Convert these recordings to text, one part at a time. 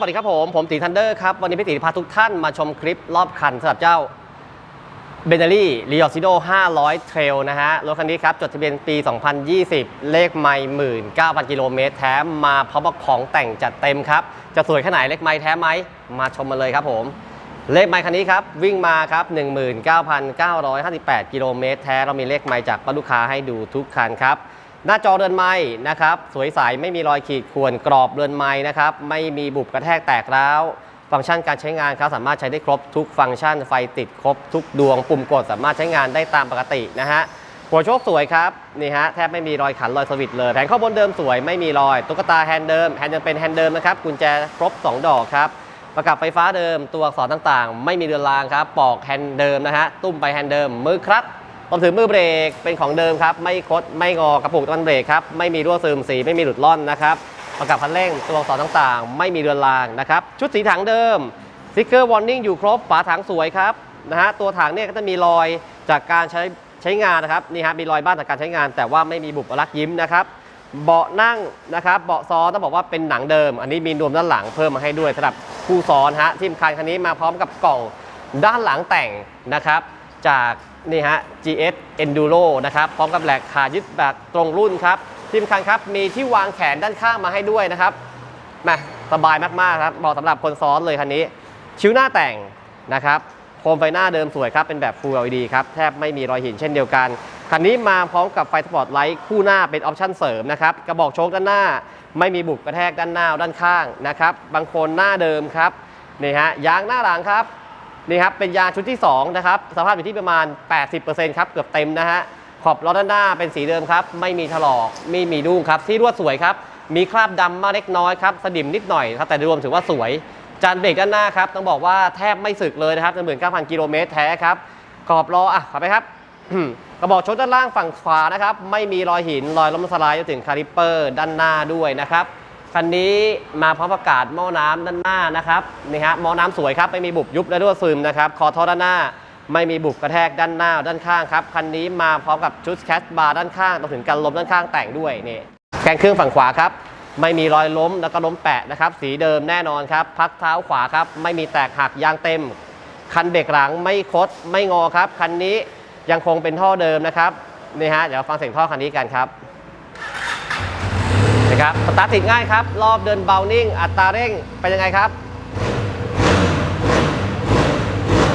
สวัสดีครับผม ผมตีทันเดอร์ครับ วันนี้พี่ตีพาทุกท่านมาชมคลิปรอบคันสำหรับเจ้าเบเนลี่ลีออซิโด500 เทรลนะฮะ รถคันนี้ครับ จดทะเบียนปี 2020 เลขไม่19,000กิโลเมตรแท้มาพร้อมกับของแต่งจัดเต็มครับ จะสวยแค่ไหนเลขไม่แท้ไหม มาชมมาเลยครับผม เลขไมค์คันนี้ครับ วิ่งมาครับ 19,958 กิโลเมตรแท้เรามีเลขไมค์จากลูกค้าให้ดูทุกคันครับ หน้าจอเรือนไม้นะครับ สวยใสไม่มีรอยขีดข่วนกรอบเรือนไม้นะครับ ไม่มีบุบกระแทกแตกร้าวฟังก์ชันการใช้งานครับสามารถใช้ได้ครบทุกฟังก์ชันไฟติดครบทุกดวง ปุ่มกดสามารถใช้งานได้ตามปกตินะฮะหัวโชคสวยครับนี่ฮะแทบไม่มีรอยขันรอยสวิตช์เลยแผงข้อบนเดิมสวยไม่มีรอยตุ๊กตาแฮนด์เดิมแฮนด์ยังเป็นแฮนด์เดิมนะครับกุญแจครบ 2 ดอกครับประกับไฟฟ้าเดิมตัวอักษรต่างๆ ไม่มีเรือนรางครับปอกแฮนด์เดิมนะฮะตุ้มไปแฮนด์เดิมมือครับ รวมถึงมือเบรกเป็นของเดิมครับ ไม่คดไม่งอกระปุกต้นเบรกครับ ไม่มีรั่วซึมสีไม่มีหลุดล่อนนะครับ ประกับคันเร่งตัวอักษรต่างๆ ไม่มีเรือนรางนะครับ ชุดสีถังเดิมสติ๊กเกอร์วอร์นิ่งอยู่ครบ ฝาถังสวยครับนะฮะตัวถังเนี่ยก็จะมีรอยจากการใช้ใช้งานนะครับนี่ฮะมีรอยบ้านจากการใช้งาน แต่ว่าไม่มีบุบลักยิ้มนะครับเบาะนั่งนะครับเบาะซ้อนต้องบอกว่าเป็นหนังเดิม อันนี้มีนวมด้านหลังเพิ่มมาให้ด้วยสำหรับผู้ซ้อนฮะทีมคันคันนี้มาพร้อมกับกล่องด้านหลังแต่งนะครับ จากนี่ฮะ GS Enduro นะครับ พร้อมกับแหลกขายึดแบบตรงรุ่นครับทีมคันครับมีที่วางแขนด้านข้างมาให้ด้วยนะครับมาสบายมากๆครับเหมาะสำหรับคนซ้อนเลยคันนี้ ชิวหน้าแต่งนะครับโคมไฟหน้าเดิมสวยครับ เป็นแบบ Full LED ครับ แทบไม่มีรอยหินเช่นเดียวกัน คันนี้มาพร้อมกับไฟสปอร์ตไลท์คู่หน้าเป็นออปชั่นเสริมนะครับ กระบอกโชคด้านหน้า ไม่มีบุบกระแทกด้านหน้าด้านข้างนะครับบางคนหน้าเดิมครับนี่ฮะยางหน้าหลังครับ นี่ครับเป็นยางชุดที่2นะครับสภาพอยู่ที่ประมาณ 80%ครับเกือบเต็มนะฮะขอบล้อด้านหน้าเป็นสีเดิมครับ ไม่มีถลอกไม่มีดุ้งครับที่รวดสวยครับ มีคราบดำมาเล็กน้อยครับสนิมนิดหน่อยครับแต่รวมถือว่าสวย จานเบรกด้านหน้าครับต้องบอกว่าแทบไม่สึกเลยนะครับ19,000กิโลเมตรแท้ครับขอบล้ออะขอไปครับกระบอกชนด้านล่างฝั่งขวานะครับ ไม่มีรอยหินรอยล้มสลด์จนถึงคาลิปเปอร์ด้านหน้าด้วยนะครับ คันนี้มาพร้อมประกาศหม้อน้ำด้านหน้านะครับนี่ฮะหม้อน้ำสวยครับไม่มีบุบยุบและรั่วซึมนะครับคอท่อด้านหน้า ไม่มีบุบกระแทกด้านหน้าด้านข้างครับคันนี้มาพร้อมกับชุดแคสบาร์ด้านข้างรวมถึงการล้มด้านข้างแต่งด้วยนี่แกนเครื่องฝั่งขวาครับไม่มีรอยล้มแล้วก็ล้มแปะนะครับ สีเดิมแน่นอนครับ พักเท้าขวาครับ ไม่มีแตกหักยางเต็ม คันเบรกหลังไม่คดไม่งอครับ คันนี้ยังคงเป็นท่อเดิมนะครับนี่ฮะเดี๋ยวฟังเสียงท่อคันนี้กันครับ ครับสตาร์ทติดง่ายครับ รอบเดินเบานิ่ง อัตราเร่งเป็นยังไงครับ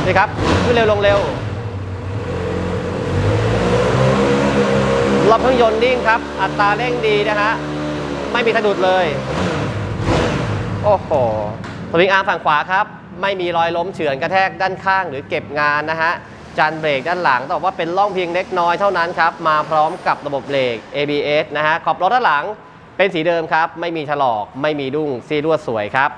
นี่ครับขึ้นเร็วลงเร็ว รอบเครื่องยนต์นิ่งครับ อัตราเร่งดีนะฮะ ไม่มีสะดุดเลย โอ้โหสวิงอาร์มฝั่งขวาครับ ไม่มีรอยล้มเฉือนกระแทกด้านข้างหรือเก็บงานนะฮะจานเบรกด้านหลังต้องบอกว่าเป็นร่องเพียงเล็กน้อยเท่านั้นครับ มาพร้อมกับระบบเบรก ABS นะฮะ ขอบล้อด้านหลัง เป็นสีเดิมครับ ไม่มีถลอก ไม่มีดุ้งซีรวสวยครับ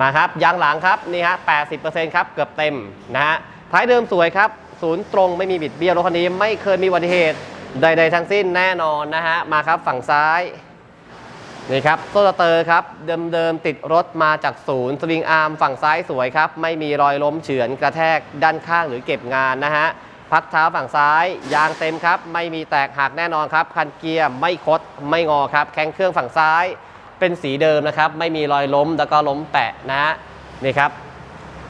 มาครับยางหลังครับนี่ฮะ80%ครับเกือบเต็มนะฮะท้ายเดิมสวยครับศูนย์ตรงไม่มีบิดเบี้ยวรถคันนี้ไม่เคยมีอุบัติเหตุใดๆทั้งสิ้นแน่นอนนะฮะมาครับฝั่งซ้ายนี่ครับโซลเตอร์ครับเดิมๆติดรถมาจากศูนย์สวิงอาร์มฝั่งซ้ายสวยครับ ไม่มีรอยล้มเฉือนกระแทกด้านข้างหรือเก็บงานนะฮะ พักเท้าฝั่งซ้าย ยางเต็มครับ ไม่มีแตกหักแน่นอนครับ คันเกียร์ไม่คดไม่งอครับ แข้งเครื่องฝั่งซ้าย เป็นสีเดิมนะครับ ไม่มีรอยล้มแล้วก็ล้มแปะนะฮะนี่ครับ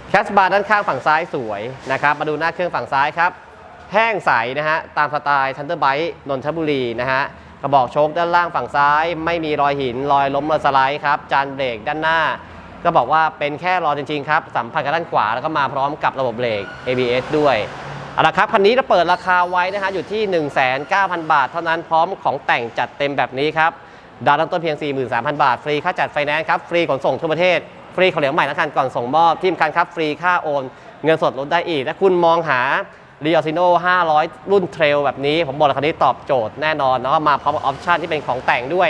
แคสบาร์ด้านข้างฝั่งซ้ายสวยนะครับ มาดูหน้าเครื่องฝั่งซ้ายครับ แห้งใสนะฮะตามสไตล์ทันเดอร์ไบต์นนทบุรีนะฮะกระบอกโชคด้านล่างฝั่งซ้าย ไม่มีรอยหินรอยล้มรอยสไลด์ครับจานเบรกด้านหน้า ก็บอกว่าเป็นแค่รอจริงๆครับสัมพันธ์กับด้านขวาแล้วก็มาพร้อมกับระบบเบรก ABS ด้วย เอาละครับคันนี้จะเปิดราคาไว้นะฮะอยู่ที่ 19,000 บาท เท่านั้นพร้อมของแต่งจัดเต็มแบบนี้ครับดาวน์ต้นเพียง 43,000 บาท ฟรีค่าจัดไฟแนนซ์ครับ ฟรีขนส่งทั่วประเทศ ฟรีขอเหลียงใหม่ทั้งคันก่อนส่งมอบที่สำคัญครับ ฟรีค่าโอน เงินสดลดได้อีกและคุณมองหา r e a l s i n o 500 รุ่นเทรลแบบนี้ ผมบอกเลยคันนี้ตอบโจทย์แน่นอนแล้วก็มาพร้อมกับออปชันที่เป็นของแต่งด้วย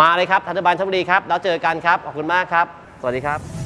มาเลยครับทันตบันชลบุรีครับแล้วเจอกันครับขอบคุณมากครับ สวัสดีครับ